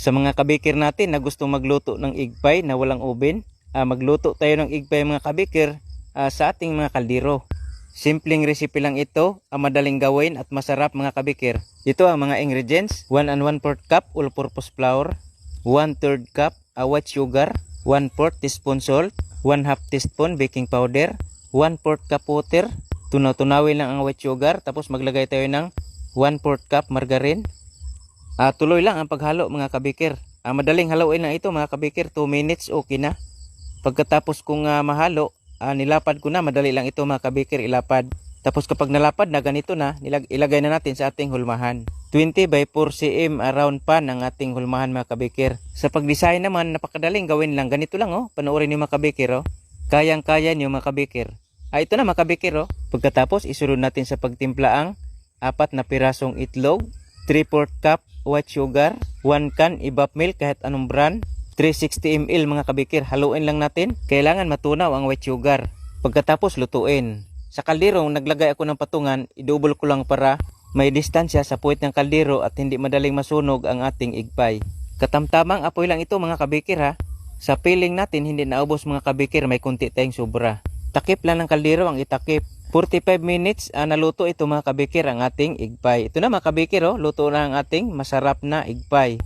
Sa mga kabikir natin na gustong magluto ng igpay na walang oven, ah, magluto tayo ng igpay mga kabikir ah, sa ating mga kaldero. Simpleng recipe lang ito, ang madaling gawin at masarap mga kabikir. Ito ang mga ingredients, 1 and 1 4 cup all-purpose flour, 1 3 cup ah, white sugar, 1 4 teaspoon salt, 1 half teaspoon baking powder, 1 4 cup water, tunaw-tunawin lang ang white sugar, tapos maglagay tayo ng 1 4 cup margarine, Ah, tuloy lang ang paghalo mga kabikir. Ah, madaling haluin lang ito mga kabikir, 2 minutes okay na. Pagkatapos kong ah, mahalo, ah, nilapad ko na, madali lang ito mga kabikir ilapad. Tapos kapag nalapad na ganito na, nilag ilagay na natin sa ating hulmahan. 20 by 4 cm around pan ang ating hulmahan mga kabikir. Sa pag-design naman, napakadaling gawin lang. Ganito lang oh, panoorin niyo mga kabikir oh. Kayang-kaya niyo mga kabikir. Ah, ito na mga kabikir oh. Pagkatapos, isunod natin sa pagtimpla ang apat na pirasong itlog, 3-4 cup white sugar, 1 can ibap milk kahit anong brand, 360 ml mga kabikir. Haluin lang natin. Kailangan matunaw ang white sugar. Pagkatapos lutuin. Sa kaldero, naglagay ako ng patungan, idubol ko lang para may distansya sa puwit ng kaldero at hindi madaling masunog ang ating igpay. Katamtamang apoy lang ito mga kabikir ha. Sa piling natin hindi naubos mga kabikir, may kunti tayong sobra. Takip lang ng kaldero ang itakip. 45 minutes ah, naluto ito mga kabikir ang ating igpay. Ito na mga kabikir oh, luto na ang ating masarap na igpay.